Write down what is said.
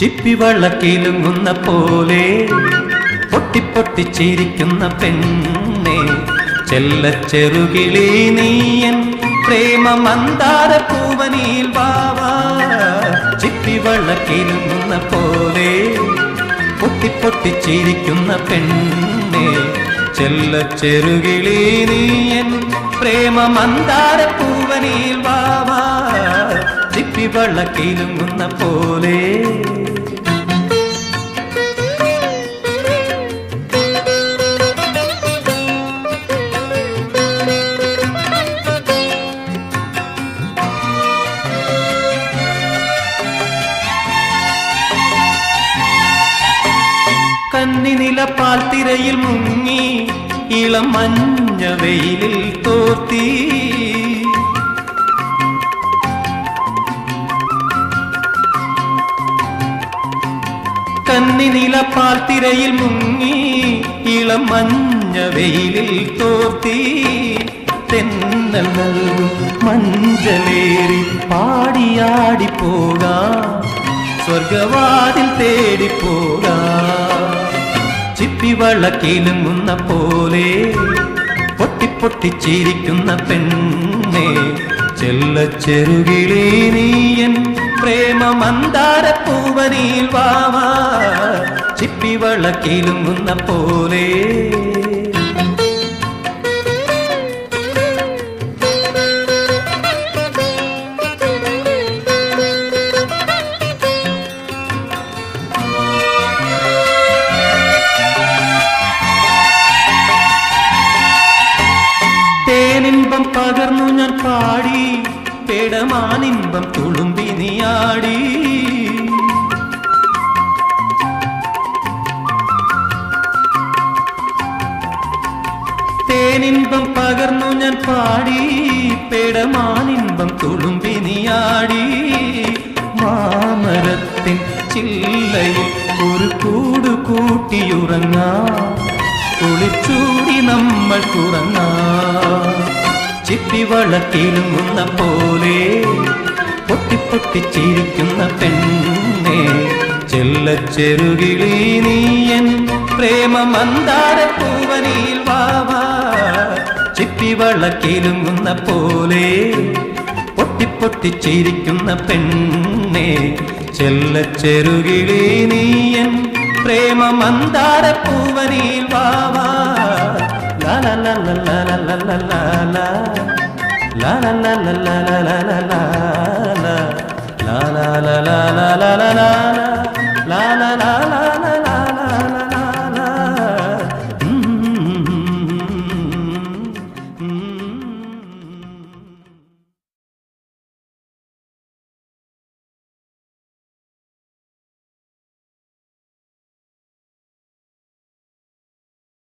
ചിപ്പി വളക്കിലുങ്ങുന്ന പോലെ പൊട്ടി ചിരിക്കുന്ന പെണ്ണെ. ചെല്ല ചെറുകിളി നീയൻ പ്രേമ മന്ദാര പൂവനിയിൽ വാവാ ചിപ്പി വളക്കിലുങ്ങുന്ന പോലെ പൊട്ടി ചിരിക്കുന്ന പെണ്ണെ. ചെല്ല ചെറുകിളി നീയൻ പ്രേമ മന്ദാര പൂവനിയിൽ വാവാ ചിപ്പി വളക്കിലുങ്ങുന്ന പോലെ കന്നിനില തിരയിൽ മുങ്ങി ഇളം മഞ്ഞ വെയിലിൽ തോർത്തി. കന്നിനില തിരയിൽ മുങ്ങി ഇളം മഞ്ഞ വെയിലിൽ തോർത്തി. തെന്നൽ നൽകും പാടിയാടി പോകാം. സ്വർഗവാതിൽ തേടി പോകാം ചിപ്പിവള്ളക്കിലുങ്ങുന്ന പോലെ പൊട്ടിപ്പൊട്ടിച്ചിരിക്കുന്ന പെണ്ണെ ചെല്ലച്ചെറുകിളി നീയൻ പ്രേമ മന്ദാര പൂവനിയിൽ വാവാ ചിപ്പിവള്ളക്കിലുങ്ങുന്ന പോലെ പേടമാനിൻപം തുളുമ്പി നീയാടി. തേനിൻപം പകർന്നു ഞാൻ പാടി പേടമാനിൻപം തുളുമ്പി നീയാടി. മാമരത്തിൻ ചില്ലയിൽ ഒരു കൂട് കൂട്ടിയുറങ്ങാം. കുളിച്ചൂടി നമ്മൾ തുറങ്ങാം ചിപ്പി ചിപ്പിവളക്കിലുങ്ങുന്ന പോലെ പൊട്ടിപ്പൊട്ടി ചിരിക്കുന്ന പെണ്ണെ. ചെല്ല ചെറുകിളി നീയൻ പ്രേമ മന്ദാരപ്പൂവനിയിൽ വാവാ ചിപ്പിവളക്കിലുങ്ങുന്ന പോലെ പൊട്ടിപ്പൊട്ടി ചിരിക്കുന്ന പെണ്ണെ. ചെല്ല ചെറുകിളി നീയൻ പ്രേമ മന്ദാരപ്പൂവനിയിൽ വാവാ la la la la la